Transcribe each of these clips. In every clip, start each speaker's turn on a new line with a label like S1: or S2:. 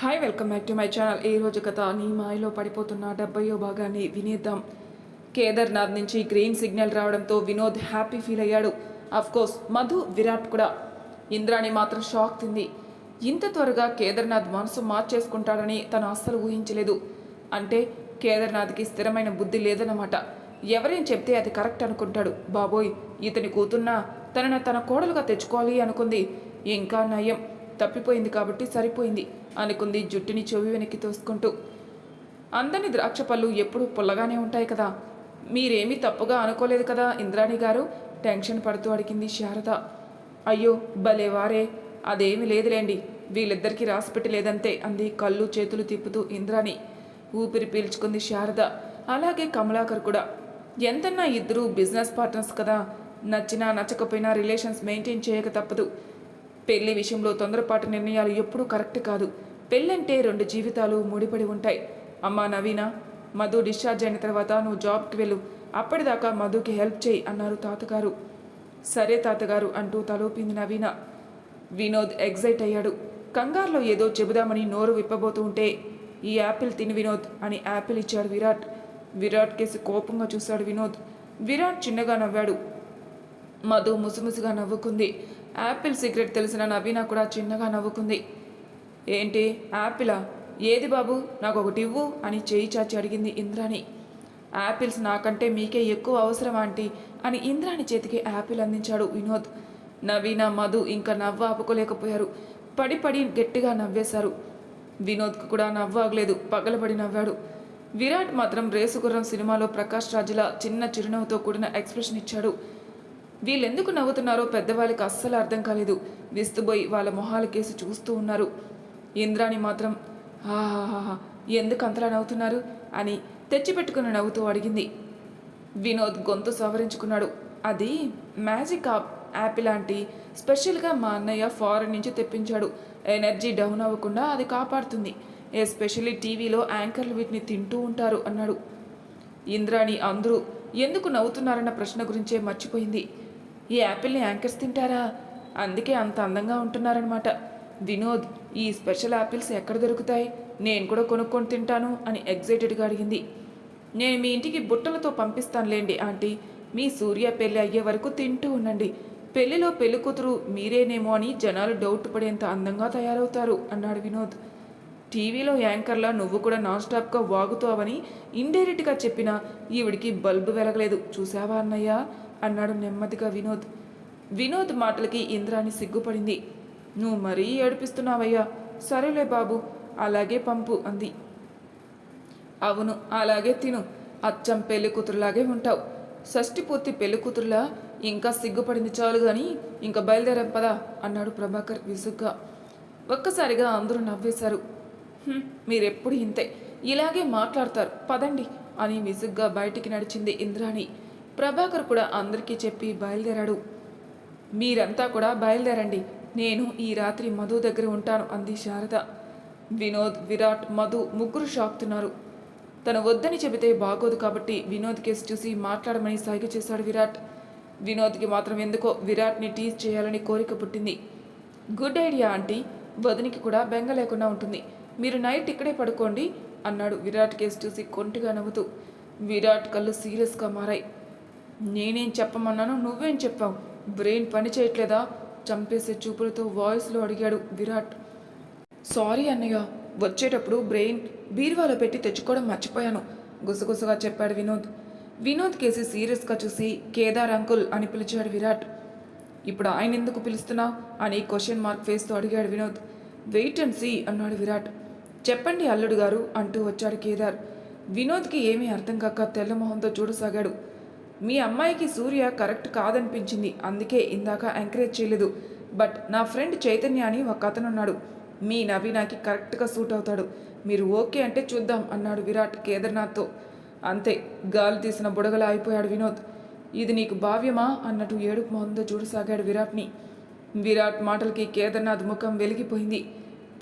S1: Hi welcome back to my channel ఈ రోజు కథ నీ మాయలో పడిపోతున్న డెబ్బయో భాగాన్ని వినేద్దాం. కేదార్నాథ్ నుంచి గ్రీన్ సిగ్నల్ రావడంతో వినోద్ హ్యాపీ ఫీల్ అయ్యాడు. కోర్స్ మధు విరాట్ కూడా. ఇంద్రాణి మాత్రం షాక్ తింది. ఇంత త్వరగా కేదార్నాథ్ మనసు మార్చేసుకుంటాడని తను అస్సలు ఊహించలేదు. అంటే కేదార్నాథ్కి స్థిరమైన బుద్ధి లేదన్నమాట. ఎవరేం చెప్తే అది కరెక్ట్ అనుకుంటాడు. బాబోయ్ ఇతని కూతున్నా తనను తన కోడలుగా తెచ్చుకోవాలి అనుకుంది. ఇంకా నయం. తప్పిపోయింది కాబట్టి సరిపోయింది. అనుకుంది జుట్టుని చెవి వెనక్కి తోసుకుంటూ. అందని ద్రాక్ష పళ్ళు ఎప్పుడూ పుల్లగానే ఉంటాయి కదా. మీరేమీ తప్పుగా అనుకోలేదు కదా ఇంద్రాణి గారు? టెన్షన్ పడుతూ అడిగింది శారద. అయ్యో భలే వారే. అదేమీ లేదులేండి. వీళ్ళిద్దరికీ రాసిపెట్టి లేదంతే అంది కళ్ళు చేతులు తిప్పుతూ ఇంద్రాణి. ఊపిరి పీల్చుకుంది శారద. అలాగే కమలాకర్ కూడా. ఎంతన్నా ఇద్దరు బిజినెస్ పార్ట్నర్స్ కదా. నచ్చినా నచ్చకపోయినా రిలేషన్స్ మెయింటైన్ చేయక తప్పదు. పెళ్ళి విషయంలో తొందరపాటు నిర్ణయాలు ఎప్పుడూ కరెక్ట్ కాదు. పెళ్ళంటే రెండు జీవితాలు ముడిపడి ఉంటాయి. అమ్మా నవీన మధు డిశ్చార్జ్ అయిన తర్వాత నువ్వు జాబ్కి వెళ్ళు. అప్పటిదాకా మధుకి హెల్ప్ చేయి అన్నారు తాతగారు. సరే తాతగారు అంటూ తలూపింది నవీన. వినోద్ ఎగ్జైట్ అయ్యాడు. కంగారులో ఏదో చెబుదామని నోరు విప్పబోతూ ఉంటే ఈ యాపిల్ తిని వినోద్ అని యాపిల్ ఇచ్చాడు విరాట్. విరాట్ కేసి కోపంగా చూశాడు వినోద్. విరాట్ చిన్నగా నవ్వాడు. మధు ముసుముసుగా నవ్వుకుంది. యాపిల్ సీక్రెట్ తెలిసిన నవీన కూడా చిన్నగా నవ్వుకుంది. ఏంటి యాపిలా ఏది బాబు? నాకు ఒకటి ఇవ్వు అని చేయి చాచి అడిగింది ఇంద్రాణి. యాపిల్స్ నాకంటే మీకే ఎక్కువ అవసరం ఆంటీ అని ఇంద్రాణి చేతికి యాపిల్ అందించాడు వినోద్. నవీన మధు ఇంకా నవ్వు ఆపుకోలేకపోయారు. పడి పడి గట్టిగా నవ్వేశారు. వినోద్కు కూడా నవ్వు ఆగలేదు. పగలబడి నవ్వాడు. విరాట్ మాత్రం రేసుగుర్రం సినిమాలో ప్రకాష్ రాజుల చిన్న చిరునవ్వుతో కూడిన ఎక్స్ప్రెషన్ ఇచ్చాడు. వీళ్ళెందుకు నవ్వుతున్నారో పెద్దవాళ్ళకి అస్సలు అర్థం కాలేదు. విస్తుబోయి వాళ్ళ మొహాల కేసి చూస్తూ ఉన్నారు. ఇంద్రాణి మాత్రం ఆహాహా ఎందుకు అంతలా నవ్వుతున్నారు? అని తెచ్చిపెట్టుకుని నవ్వుతూ అడిగింది. వినోద్ గొంతు సవరించుకున్నాడు. అది మ్యాజిక్ ఆప్ యాప్ లాంటి స్పెషల్గా మా అన్నయ్య ఫారెన్ నుంచి తెప్పించాడు. ఎనర్జీ డౌన్ అవ్వకుండా అది కాపాడుతుంది. ఎస్పెషల్లీ టీవీలో యాంకర్లు వీటిని తింటూ ఉంటారు అన్నాడు. ఇంద్రాణి అందరూ ఎందుకు నవ్వుతున్నారన్న ప్రశ్న గురించే మర్చిపోయింది. ఈ యాపిల్ని యాంకర్స్ తింటారా? అందుకే అంత అందంగా ఉంటున్నారనమాట వినోద్ ఈ స్పెషల్ యాపిల్స్ ఎక్కడ దొరుకుతాయి? నేను కూడా కొనుక్కొని తింటాను అని ఎగ్జైటెడ్గా అడిగింది. నేను మీ ఇంటికి బుట్టలతో పంపిస్తానులేండి ఆంటీ. మీ సూర్య పెళ్ళి అయ్యే వరకు తింటూ ఉండండి. పెళ్ళిలో పెళ్ళి కూతురు మీరేనేమో అని జనాలు డౌట్ పడేంత అందంగా తయారవుతారు అన్నాడు వినోద్. టీవీలో యాంకర్లా నువ్వు కూడా నాన్ స్టాప్గా వాగుతావని ఇండైరెక్ట్గా చెప్పిన ఈవిడికి బల్బు వెలగలేదు. చూసావా అన్నయ్య? అన్నాడు నెమ్మదిగా వినోద్. వినోద్ మాటలకి ఇంద్రాణి సిగ్గుపడింది. నువ్వు మరీ ఏడిపిస్తున్నావయ్యా. సరేలే బాబు అలాగే పంపు అంది. అవును అలాగే తిను. అచ్చం పెళ్ళి కూతురులాగే ఉంటావు. షష్టి పూర్తి పెళ్ళి కూతురులా? ఇంకా సిగ్గుపడింది చాలు గాని ఇంకా బయలుదేరాం పదా అన్నాడు ప్రభాకర్ విసుగ్గా. ఒక్కసారిగా అందరూ నవ్వేశారు. మీరెప్పుడు ఇంతే. ఇలాగే మాట్లాడతారు. పదండి అని విసుగ్గా బయటికి నడిచింది ఇంద్రాణి. ప్రభాకర్ కూడా అందరికీ చెప్పి బయలుదేరాడు. మీరంతా కూడా బయలుదేరండి. నేను ఈ రాత్రి మధు దగ్గర ఉంటాను అంది శారద. వినోద్ విరాట్ మధు ముగ్గురు షాక్తున్నారు. తను వద్దని చెబితే బాగోదు కాబట్టి వినోద్ కేసు చూసి మాట్లాడమని సైగ చేశాడు విరాట్. వినోద్కి మాత్రం ఎందుకో విరాట్ని టీజ్ చేయాలని కోరిక పుట్టింది. Good idea aunty. వదినికి కూడా బెంగ లేకుండా ఉంటుంది. మీరు నైట్ ఇక్కడే పడుకోండి అన్నాడు విరాట్ కేసు చూసి కొంటిగా నవ్వుతూ. విరాట్ కళ్ళు సీరియస్గా మారాయి. నేనేం చెప్పమన్నాను నువ్వేం చెప్పావు? బ్రెయిన్ పని చేయట్లేదా? చంపేసే చూపులతో వాయిస్లో అడిగాడు విరాట్. సారీ అన్నయ్య వచ్చేటప్పుడు బ్రెయిన్ బీరువాలో పెట్టి తెచ్చుకోవడం మర్చిపోయాను గుసగుసగా చెప్పాడు వినోద్. వినోద్ కేసి సీరియస్గా చూసి కేదార్ అంకుల్ అని పిలిచాడు విరాట్. ఇప్పుడు ఆయన ఎందుకు పిలుస్తున్నావు అని క్వశ్చన్ మార్క్ ఫేస్తో అడిగాడు వినోద్. వెయిట్ అండ్ సీ అన్నాడు విరాట్. చెప్పండి అల్లుడు గారు అంటూ వచ్చాడు కేదార్. వినోద్కి ఏమీ అర్థం కాక తెల్లమొహంతో చూడసాగాడు. మీ అమ్మాయికి సూర్య కరెక్ట్ కాదనిపించింది. అందుకే ఇందాక ఎంకరేజ్ చేయలేదు. బట్ నా ఫ్రెండ్ చైతన్య అని ఒక అతను ఉన్నాడు మీ నవీనాకి కరెక్ట్గా సూట్ అవుతాడు. మీరు ఓకే అంటే చూద్దాం అన్నాడు విరాట్ కేదార్నాథ్తో. అంతే గాలి తీసిన బుడగలా అయిపోయాడు వినోద్. ఇది నీకు భావ్యమా? అన్నట్టు ఏడుపు మొహంతో చూడసాగాడు విరాట్ని. విరాట్ మాటలకి కేదార్నాథ్ ముఖం వెలిగిపోయింది.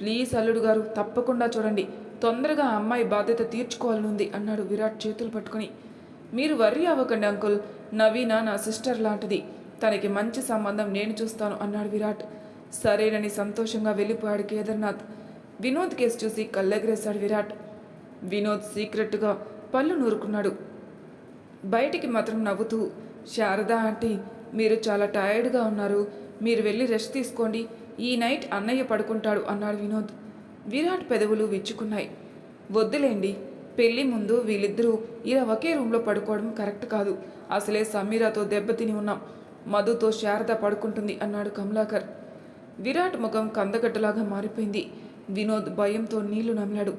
S1: ప్లీజ్ అల్లుడు గారు తప్పకుండా చూడండి. తొందరగా అమ్మాయి బాధ్యత తీర్చుకోవాలనుంది అన్నాడు విరాట్ చేతులు పట్టుకుని. మీరు వర్రీ అవ్వకండి అంకుల్. నవీన నా సిస్టర్ లాంటిది. తనకి మంచి సంబంధం నేను చూస్తాను అన్నాడు విరాట్. సరేనని సంతోషంగా వెళ్ళిపోయాడు కేదార్నాథ్. వినోద్ కేసు చూసి కళ్ళెగరేశాడు విరాట్. వినోద్ సీక్రెట్గా పళ్ళు నూరుకున్నాడు. బయటికి మాత్రం నవ్వుతూ శారద ఆంటీ మీరు చాలా టైర్డ్గా ఉన్నారు. మీరు వెళ్ళి రెస్ట్ తీసుకోండి. ఈ నైట్ అన్నయ్య పడుకుంటాడు అన్నాడు వినోద్. విరాట్ పెదవులు విచ్చుకున్నాయి. వద్దులేండి. పెళ్ళి ముందు వీళ్ళిద్దరూ ఇలా ఒకే రూమ్లో పడుకోవడం కరెక్ట్ కాదు. అసలే సమీరాతో దెబ్బతిని ఉన్నాం. మధుతో శారద పడుకుంటుంది అన్నాడు కమలాకర్. విరాట్ ముఖం కందగడ్డలాగా మారిపోయింది. వినోద్ భయంతో నీళ్ళు నమిలాడు.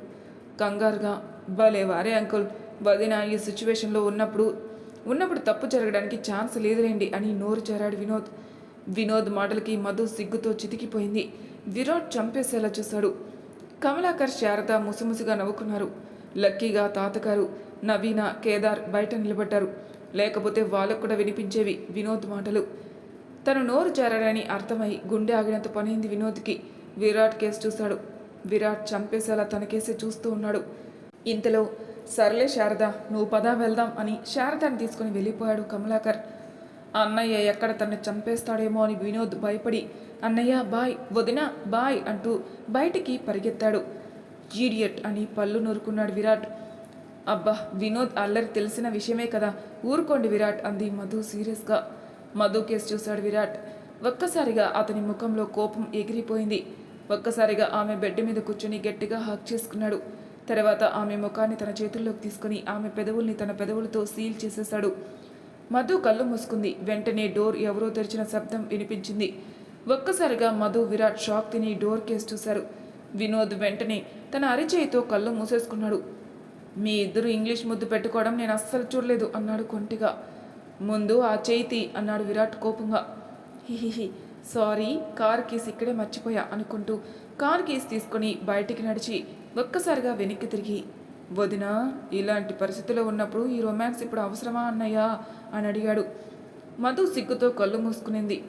S1: కంగారుగా భలే వారే అంకుల్. వదిన ఈ సిచ్యువేషన్లో ఉన్నప్పుడు ఉన్నప్పుడు తప్పు జరగడానికి ఛాన్స్ లేదులేండి అని నోరు చేరాడు వినోద్. వినోద్ మాటలకి మధు సిగ్గుతో చితికిపోయింది. విరాట్ చంపేసేలా చూశాడు. కమలాకర్ శారద ముసిముసిగా నవ్వుకున్నారు. లక్కీగా తాతగారు నవీన కేదార్ బయట నిలబడ్డారు. లేకపోతే వాళ్ళకు కూడా వినిపించేవి వినోద్ మాటలు. తను నోరు జారాడని అర్థమై గుండె ఆగినంత పనైంది వినోద్కి. విరాట్ కేసు చూశాడు. విరాట్ చంపేసేలా తన కేసే చూస్తూ ఉన్నాడు. ఇంతలో సర్లే శారద నువ్వు పదా వెళ్దాం అని శారదాన్ని తీసుకుని వెళ్ళిపోయాడు కమలాకర్. అన్నయ్య ఎక్కడ తనని చంపేస్తాడేమో అని వినోద్ భయపడి అన్నయ్య బాయ్ వదిన బాయ్ అంటూ బయటికి పరిగెత్తాడు. జీడియట్ అని పళ్ళు నూరుకున్నాడు విరాట్. అబ్బా వినోద్ అల్లరి తెలిసిన విషయమే కదా. ఊరుకోండి విరాట్ అంది మధు సీరియస్గా. మధు కేసు చూశాడు విరాట్. ఒక్కసారిగా అతని ముఖంలో కోపం ఎగిరిపోయింది. ఒక్కసారిగా ఆమె బెడ్ మీద కూర్చొని గట్టిగా హక్ చేసుకున్నాడు. తర్వాత ఆమె ముఖాన్ని తన చేతుల్లోకి తీసుకుని ఆమె పెదవుల్ని తన పెదవులతో సీల్ చేసేశాడు. మధు కళ్ళు మూసుకుంది. వెంటనే డోర్ ఎవరో తెరిచిన శబ్దం వినిపించింది. ఒక్కసారిగా మధు విరాట్ షాక్ తిని డోర్ కేసు చూశారు. వినోద్ వెంటనే తన అరిచేయితో కళ్ళు మూసేసుకున్నాడు. మీ ఇద్దరు ఇంగ్లీష్ ముద్దు పెట్టుకోవడం నేను అస్సలు చూడలేదు అన్నాడు కొంటిగా. ముందు ఆ చేతి అన్నాడు విరాట్ కోపంగా. హిహిహి సారీ కార్ కీస్ ఇక్కడే మర్చిపోయా అనుకుంటూ కార్ కీస్ తీసుకొని బయటికి నడిచి ఒక్కసారిగా వెనక్కి తిరిగి వదినా ఇలాంటి పరిస్థితిలో ఉన్నప్పుడు ఈ రొమాన్స్ ఇప్పుడు అవసరమా అన్నయ్యా? అని అడిగాడు. మధు సిగ్గుతో కళ్ళు మూసుకునింది.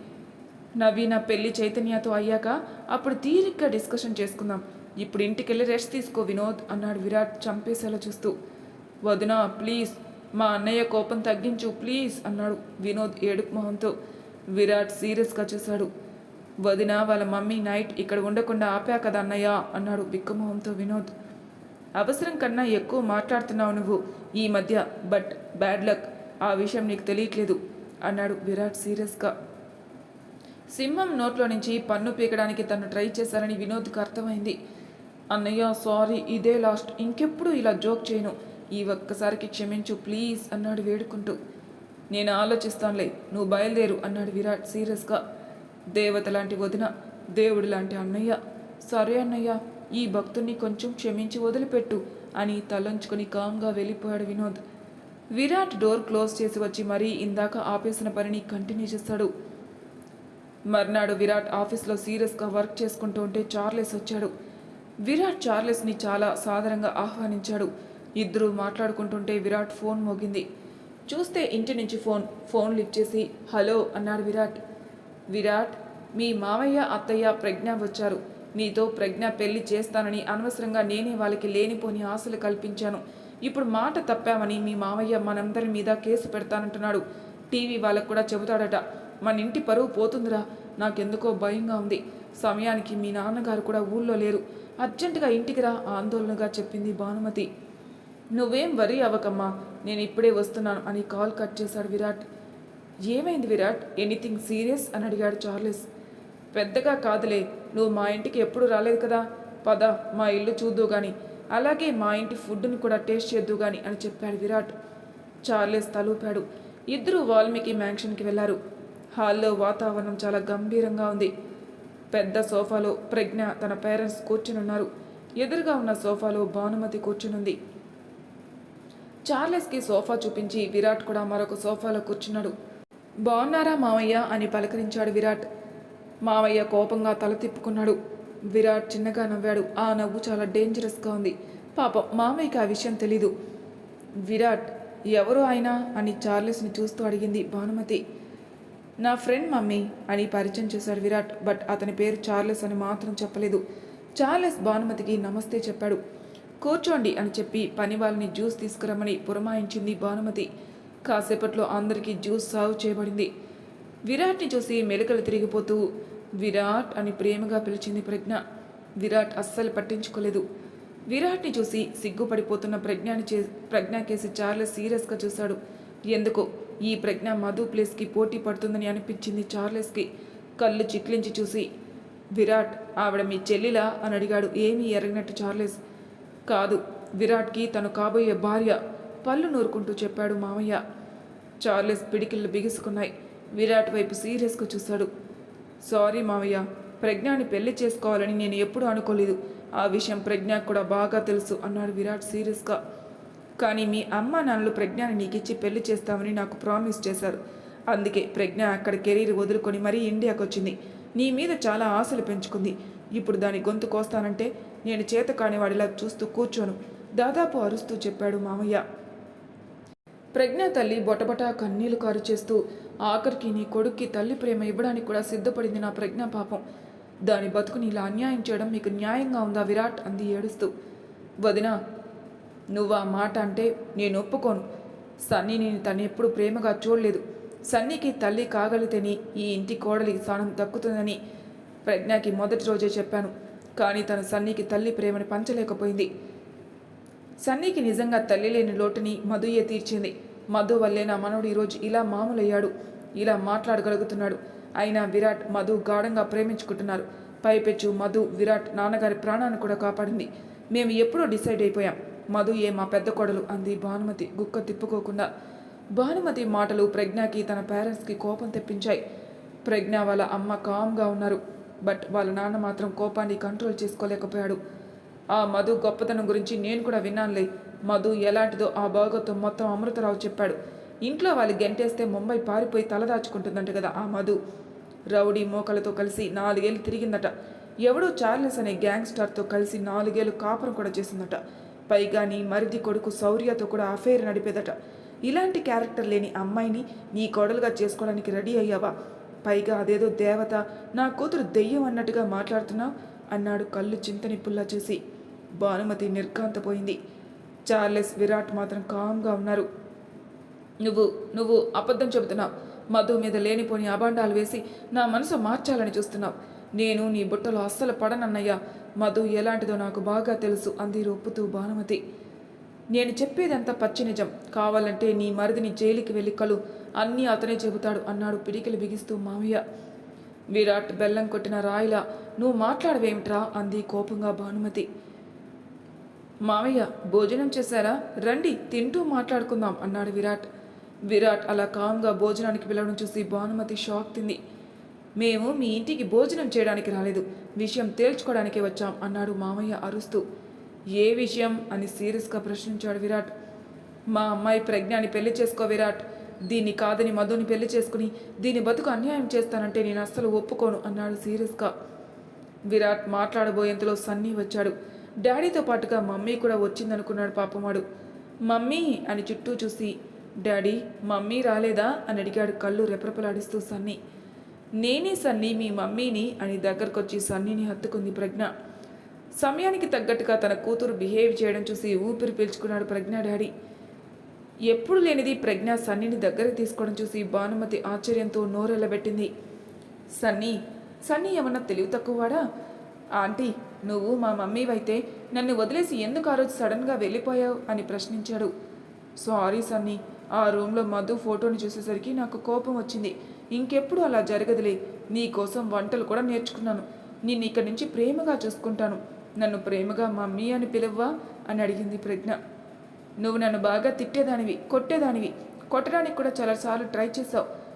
S1: నవీన పెళ్ళి చైతన్యతో అయ్యాక అప్పుడు తీరిగ్గా డిస్కషన్ చేసుకుందాం. ఇప్పుడు ఇంటికెళ్ళి రెస్ట్ తీసుకో వినోద్ అన్నాడు విరాట్ చంపేసేలా చూస్తూ. వదినా ప్లీజ్ మా అన్నయ్య కోపం తగ్గించు ప్లీజ్ అన్నాడు వినోద్ ఏడుపు మొహంతో. విరాట్ సీరియస్గా చూశాడు. వదిన వాళ్ళ మమ్మీ నైట్ ఇక్కడ ఉండకుండా ఆపా కదా అన్నయ్య? అన్నాడు బిక్కుమొహంతో వినోద్. అవసరం కన్నా ఎక్కువ మాట్లాడుతున్నావు నువ్వు. ఈ మధ్య బట్ బ్యాడ్ లక్. ఆ విషయం నీకు తెలియట్లేదు అన్నాడు విరాట్ సీరియస్గా. సింహం నోట్లో నుంచి పన్ను పీకడానికి తను ట్రై చేశారని వినోద్కి అర్థమైంది. అన్నయ్య సారీ ఇదే లాస్ట్. ఇంకెప్పుడు ఇలా జోక్ చేయను. ఈ ఒక్కసారికి క్షమించు ప్లీజ్ అన్నాడు వేడుకుంటూ. నేను ఆలోచిస్తానులే నువ్వు బయలుదేరు అన్నాడు విరాట్ సీరియస్గా. దేవత లాంటి వదిన దేవుడు లాంటి అన్నయ్య. సరే అన్నయ్య. ఈ భక్తుణ్ణి కొంచెం క్షమించి వదిలిపెట్టు అని తలంచుకొని కామ్గా వెళ్ళిపోయాడు వినోద్. విరాట్ డోర్ క్లోజ్ చేసి వచ్చి మరీ ఇందాక ఆపేసిన పనిని కంటిన్యూ చేస్తాడు. మర్నాడు విరాట్ ఆఫీస్లో సీరియస్గా వర్క్ చేసుకుంటూ ఉంటే చార్లెస్ వచ్చాడు. విరాట్ చార్లెస్ని చాలా సాదరంగా ఆహ్వానించాడు. ఇద్దరు మాట్లాడుకుంటుంటే విరాట్ ఫోన్ మోగింది. చూస్తే ఇంటి నుంచి ఫోన్ ఫోన్ లిఫ్ట్ చేసి హలో అన్నాడు విరాట్. విరాట్ మీ మావయ్య అత్తయ్య ప్రజ్ఞ వచ్చారు. నీతో ప్రజ్ఞ పెళ్ళి చేస్తానని అనవసరంగా నేనే వాళ్ళకి లేనిపోని ఆశలు కల్పించాను. ఇప్పుడు మాట తప్పామని మీ మావయ్య మనందరి మీద కేసు పెడతానంటున్నాడు. టీవీ వాళ్ళకు కూడా చెబుతాడట. మన ఇంటి పరువు పోతుందిరా. నాకెందుకో భయంగా ఉంది. సమయానికి మీ నాన్నగారు కూడా ఊళ్ళో లేరు. అర్జెంటుగా ఇంటికి రా ఆందోళనగా చెప్పింది భానుమతి. నువ్వేం వరి అవ్వకమ్మా. నేను ఇప్పుడే వస్తున్నాను అని కాల్ కట్ చేశాడు విరాట్. ఏమైంది విరాట్? Anything serious? అని అడిగాడు చార్లెస్. పెద్దగా కాదులే నువ్వు మా ఇంటికి ఎప్పుడు రాలేదు కదా? పద మా ఇల్లు చూద్దు గాని. అలాగే మా ఇంటి ఫుడ్ని కూడా టేస్ట్ చేద్దు గాని అని చెప్పాడు విరాట్. చార్లెస్ తలూపాడు. ఇద్దరు వాల్మీకి మ్యాన్షన్కి వెళ్ళారు. హాల్లో వాతావరణం చాలా గంభీరంగా ఉంది. పెద్ద సోఫాలో ప్రజ్ఞ తన పేరెంట్స్ కూర్చునున్నారు. ఎదురుగా ఉన్న సోఫాలో భానుమతి కూర్చునుంది. చార్లెస్కి సోఫా చూపించి విరాట్ కూడా మరొక సోఫాలో కూర్చున్నాడు. బాగున్నారా మామయ్య? అని పలకరించాడు విరాట్. మామయ్య కోపంగా తల తిప్పుకున్నాడు. విరాట్ చిన్నగా నవ్వాడు. ఆ నవ్వు చాలా డేంజరస్గా ఉంది. పాపం మామయ్యకి ఆ విషయం తెలీదు. విరాట్ ఎవరు ఆయన? అని చార్లెస్ని చూస్తూ అడిగింది భానుమతి. నా ఫ్రెండ్ మమ్మీ అని పరిచయం చేశాడు విరాట్ బట్ అతని పేరు చార్లెస్ అని మాత్రం చెప్పలేదు. చార్లెస్ భానుమతికి నమస్తే చెప్పాడు. కూర్చోండి అని చెప్పి పని వాళ్ళని జ్యూస్ తీసుకురమ్మని పురమాయించింది భానుమతి. కాసేపట్లో అందరికీ జ్యూస్ సర్వ్ చేయబడింది. విరాట్ని చూసి మెలకలు తిరిగిపోతూ విరాట్ అని ప్రేమగా పిలిచింది ప్రజ్ఞ. విరాట్ అస్సలు పట్టించుకోలేదు. విరాట్ని చూసి సిగ్గుపడిపోతున్న ప్రజ్ఞాని చే ప్రజ్ఞ కేసి చార్లెస్ సీరియస్గా చూశాడు. ఎందుకో ఈ ప్రజ్ఞ మధు ప్లేస్కి పోటీ పడుతుందని అనిపించింది చార్లెస్కి. కళ్ళు చిట్లించి చూసి విరాట్ ఆవిడ మీ చెల్లిలా? అని అడిగాడు. ఏమీ ఎరగినట్టు చార్లెస్. కాదు విరాట్కి తను కాబోయే భార్య. పళ్ళు నూరుకుంటూ చెప్పాడు మామయ్య. చార్లెస్ పిడికిళ్ళు బిగుసుకున్నాయి. విరాట్ వైపు సీరియస్గా చూశాడు. సారీ మావయ్య ప్రజ్ఞాని పెళ్ళి చేసుకోవాలని నేను ఎప్పుడూ అనుకోలేదు. ఆ విషయం ప్రజ్ఞకు కూడా బాగా తెలుసు అన్నాడు విరాట్ సీరియస్గా. కానీ మీ అమ్మ నాన్నలు ప్రజ్ఞాని నీకిచ్చి పెళ్ళి చేస్తామని నాకు ప్రామిస్ చేశారు. అందుకే ప్రజ్ఞ అక్కడ కెరీర్ వదులుకొని మరీ ఇండియాకు వచ్చింది నీ మీద చాలా ఆశలు పెంచుకుంది. ఇప్పుడు దాని గొంతు కోస్తానంటే నేను చేత కానివాడిలా చూస్తూ కూర్చోను దాదాపు అరుస్తూ చెప్పాడు మామయ్య. ప్రజ్ఞ తల్లి బొటబొట కన్నీళ్ళు కారు చేస్తూ ఆఖరికి నీ కొడుక్కి తల్లి ప్రేమ ఇవ్వడానికి కూడా సిద్ధపడింది నా ప్రజ్ఞ పాపం. దాని బతుకుని ఇలా అన్యాయం చేయడం మీకు న్యాయంగా ఉందా విరాట్? అంది ఏడుస్తూ. వదినా నువ్వు ఆ మాట అంటే నేను ఒప్పుకోను. సన్నీని తను ఎప్పుడు ప్రేమగా చూడలేదు. సన్నీకి తల్లి కాగలితేని ఈ ఇంటి కోడలికి స్థానం దక్కుతుందని ప్రజ్ఞకి మొదటి రోజే చెప్పాను. కానీ తను సన్నీకి తల్లి ప్రేమని పంచలేకపోయింది. సన్నీకి నిజంగా తల్లి లేని లోటుని మధుయే తీర్చింది. మధు వల్లే నా మనవడు ఈరోజు ఇలా మామూలయ్యాడు. ఇలా మాట్లాడగలుగుతున్నాడు. అయినా విరాట్ మధు గాఢంగా ప్రేమించుకుంటున్నారు. పైపెచ్చు మధు విరాట్ నాన్నగారి ప్రాణాన్ని కూడా కాపాడింది. మేము ఎప్పుడో డిసైడ్ అయిపోయాం. మధు ఏ మా పెద్ద కొడలు అంది భానుమతి గుక్క తిప్పుకోకుండా. భానుమతి మాటలు ప్రజ్ఞకి తన పేరెంట్స్కి కోపం తెప్పించాయి. ప్రజ్ఞ వాళ్ళ అమ్మ కామ్గా ఉన్నారు. బట్ వాళ్ళ నాన్న మాత్రం కోపాన్ని కంట్రోల్ చేసుకోలేకపోయాడు. ఆ మధు గొప్పతనం గురించి నేను కూడా విన్నానులే. మధు ఎలాంటిదో ఆ భాగవతం మొత్తం అమృతరావు చెప్పాడు. ఇంట్లో వాళ్ళు గెంటేస్తే ముంబై పారిపోయి తలదాచుకుంటుందంట కదా ఆ మధు. రౌడీ మోకలతో కలిసి నాలుగేళ్ళు తిరిగిందట. ఎవడో చార్లెస్ అనే గ్యాంగ్స్టర్తో కలిసి నాలుగేళ్ళు కాపురం కూడా చేసిందట. పైగా నీ మరిది కొడుకు శౌర్యతో కూడా అఫైర్ నడిపేదట. ఇలాంటి క్యారెక్టర్ లేని అమ్మాయిని నీ కోడలుగా చేసుకోవడానికి రెడీ అయ్యావా? పైగా అదేదో దేవత నా కూతురు దెయ్యం అన్నట్టుగా మాట్లాడుతున్నావు అన్నాడు కళ్ళు చింతని పుల్లా చూసి. భానుమతి నిర్ఘాంతపోయింది. చార్లెస్ విరాట్ మాత్రం కామ్గా ఉన్నారు. నువ్వు నువ్వు అబద్ధం చెబుతున్నావు. మధు మీద లేనిపోని అభాండాలు వేసి నా మనసు మార్చాలని చూస్తున్నావు. నేను నీ బుట్టలో అస్సలు పడనన్నయ్యా. మధు ఎలాంటిదో నాకు బాగా తెలుసు అంది రొప్పుతూ భానుమతి. నేను చెప్పేదంతా పచ్చి నిజం. కావాలంటే నీ మరిదిని జైలుకి వెళ్ళి కలు. అన్నీ అతనే చెబుతాడు అన్నాడు పిడికిలు బిగిస్తూ మామయ్య. విరాట్ బెల్లం కొట్టిన రాయిలా నువ్వు మాట్లాడవేమిట్రా? అంది కోపంగా భానుమతి. మామయ్య భోజనం చేశారా? రండి తింటూ మాట్లాడుకుందాం అన్నాడు విరాట్. విరాట్ అలా కామ్గా భోజనానికి పిలవడం చూసి భానుమతి షాక్ తింది. మేము మీ ఇంటికి భోజనం చేయడానికి రాలేదు. విషయం తేల్చుకోవడానికే వచ్చాం అన్నాడు మామయ్య అరుస్తూ. ఏ విషయం? అని సీరియస్గా ప్రశ్నించాడు విరాట్. మా అమ్మాయి ప్రజ్ఞాని పెళ్ళి చేసుకో విరాట్. దీన్ని కాదని మధుని పెళ్ళి చేసుకుని దీని బతుకు అన్యాయం చేస్తానంటే నేను అస్సలు ఒప్పుకోను అన్నాడు సీరియస్గా. విరాట్ మాట్లాడబోయేంతలో సన్నీ వచ్చాడు. డాడీతో పాటుగా మమ్మీ కూడా వచ్చిందనుకున్నాడు పాపమాడు మమ్మీ అని చుట్టూ చూసి డాడీ మమ్మీ రాలేదా? అని అడిగాడు కళ్ళు రెపరెపలాడిస్తూ సన్నీ. నేనే సన్నీ మీ మమ్మీని అని దగ్గరకొచ్చి సన్నీని హత్తుకుంది ప్రజ్ఞ. సమయానికి తగ్గట్టుగా తన కూతురు బిహేవ్ చేయడం చూసి ఊపిరి పీల్చుకున్నాడు ప్రజ్ఞ డాడీ. ఎప్పుడు లేనిది ప్రజ్ఞ సన్నీని దగ్గరకు తీసుకోవడం చూసి భానుమతి ఆశ్చర్యంతో నోరెల్లబెట్టింది సన్నీ సన్నీ ఏమన్నా తెలివి తక్కువవాడా ఆంటీ నువ్వు మా మమ్మీవైతే నన్ను వదిలేసి ఎందుకు ఆ రోజు సడన్గా వెళ్ళిపోయావు అని ప్రశ్నించాడు. సారీ సన్నీ ఆ రూమ్లో మధు ఫోటోని చూసేసరికి నాకు కోపం వచ్చింది. ఇంకెప్పుడు అలా జరగదులే నీ కోసం వంటలు కూడా నేర్చుకున్నాను. నిన్ను ఇక్కడి నుంచి ప్రేమగా చూసుకుంటాను. నన్ను ప్రేమగా మమ్మీ అని పిలువ్వా అని అడిగింది ప్రజ్ఞ. నువ్వు నన్ను బాగా తిట్టేదానివి కొట్టేదానివి. కొట్టడానికి కూడా చాలాసార్లు ట్రై చేసావు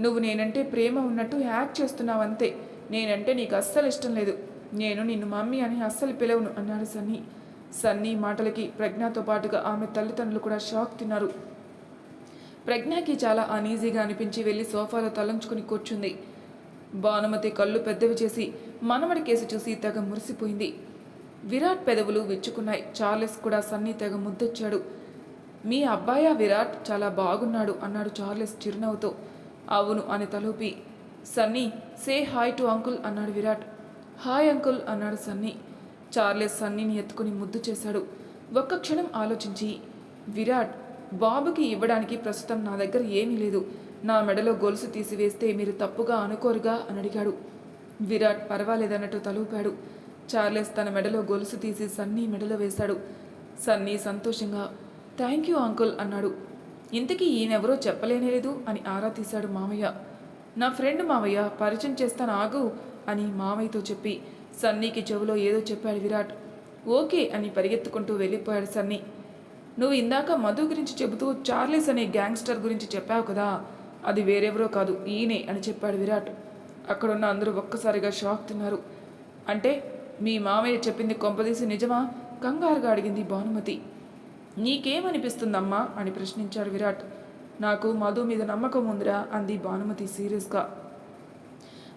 S1: నువ్వు నేనంటే ప్రేమ ఉన్నట్టు యాక్ట్ చేస్తున్నావు అంతే. నేనంటే నీకు అస్సలు ఇష్టం లేదు. నేను నిన్ను మమ్మీ అని అస్సలు పిలవను అన్నాడు సన్నీ. సన్నీ మాటలకి ప్రజ్ఞతో పాటుగా ఆమె తల్లిదండ్రులు కూడా షాక్ తిన్నారు. ప్రజ్ఞకి చాలా అనీజీగా అనిపించి వెళ్ళి సోఫాలో తలంచుకుని కూర్చుంది. భానుమతి కళ్ళు పెద్దవి చేసి మనవడి కేసు చూసి తెగ మురిసిపోయింది. విరాట్ పెదవులు విచ్చుకున్నాయి. చార్లెస్ కూడా సన్నీ తెగ ముద్దొచ్చాడు. మీ అబ్బాయా విరాట్? చాలా బాగున్నాడు అన్నాడు చార్లెస్ చిరునవ్వుతో. అవును అని తలూపి. Sunny say hi to uncle అన్నాడు విరాట్. హాయ్ అంకుల్ అన్నాడు సన్నీ. చార్లెస్ సన్నీని ఎత్తుకుని ముద్దు చేశాడు. ఒక్క క్షణం ఆలోచించి విరాట్ బాబుకి ఇవ్వడానికి ప్రస్తుతం నా దగ్గర ఏమీ లేదు. నా మెడలో గొలుసు తీసివేస్తే మీరు తప్పుగా అనుకోరుగా అని అడిగాడు. విరాట్ పర్వాలేదన్నట్టు తలూపాడు. చార్లెస్ తన మెడలో గొలుసు తీసి సన్నీ మెడలో వేశాడు. సన్నీ సంతోషంగా థ్యాంక్ యూ అంకుల్ అన్నాడు. ఇంతకీ ఈయనెవరో చెప్పలేనే లేదు అని ఆరా తీశాడు మామయ్య. నా ఫ్రెండ్ మావయ్య పరిచయం చేస్తాను ఆగు. అని మామయ్యతో చెప్పి సన్నీకి చెవిలో ఏదో చెప్పాడు విరాట్. ఓకే అని పరిగెత్తుకుంటూ వెళ్ళిపోయాడు సన్నీ. నువ్వు ఇందాక మధు గురించి చెబుతూ చార్లెస్ అనే గ్యాంగ్స్టర్ గురించి చెప్పావు కదా అది వేరెవరో కాదు ఈయనే అని చెప్పాడు విరాట్. అక్కడున్న అందరూ ఒక్కసారిగా షాక్ తిన్నారు. అంటే మీ మామయ్య చెప్పింది కొంపదీసి నిజమా? కంగారుగా అడిగింది భానుమతి. నీకేమనిపిస్తుందమ్మా అని ప్రశ్నించాడు విరాట్. నాకు మధు మీద నమ్మకం ఉందిరా అంది భానుమతి సీరియస్గా.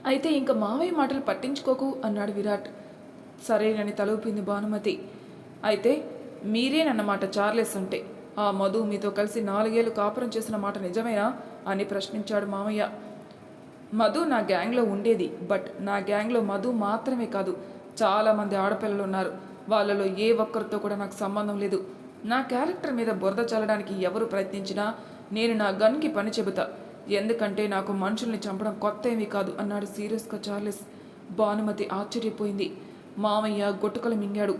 S1: అయితే ఇంక మావయ్య మాటలు పట్టించుకోకు అన్నాడు విరాట్. సరేనని తలూపింది భానుమతి. అయితే మీరేనన్నమాట చార్లెస్ అంటే. ఆ మధు మీతో కలిసి నాలుగేళ్ళు కాపురం చేసిన మాట నిజమేనా? అని ప్రశ్నించాడు మామయ్య మధు నా గ్యాంగ్లో ఉండేది బట్ నా గ్యాంగ్లో మధు మాత్రమే కాదు చాలామంది ఆడపిల్లలు ఉన్నారు. వాళ్ళలో ఏ ఒక్కరితో కూడా నాకు సంబంధం లేదు. నా క్యారెక్టర్ మీద బురద చల్లడానికి ఎవరు ప్రయత్నించినా నేను నా గన్కి పని చెబుతా. ఎందుకంటే నాకు మనుషుల్ని చంపడం కొత్త ఏమీ కాదు అన్నాడు సీరియస్గా చార్లెస్. భానుమతి ఆశ్చర్యపోయింది. మామయ్య గొట్టుకలు మింగాడు.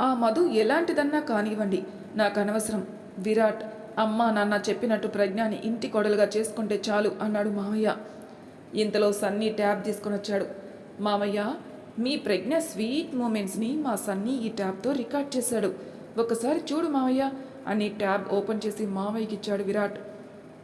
S1: ఆ మధు ఎలాంటిదన్నా కానివ్వండి నాకు అనవసరం విరాట్ అమ్మ నాన్న చెప్పినట్టు ప్రజ్ఞాని ఇంటి కొడలుగా చేసుకుంటే చాలు అన్నాడు మామయ్య. ఇంతలో సన్నీ ట్యాబ్ తీసుకొని వచ్చాడు. మామయ్య మీ ప్రజ్ఞ స్వీట్ మూమెంట్స్ని మా సన్నీ ఈ ట్యాబ్తో రికార్డ్ చేశాడు. ఒకసారి చూడు మామయ్య అని ట్యాబ్ ఓపెన్ చేసి మామయ్యకి ఇచ్చాడు విరాట్.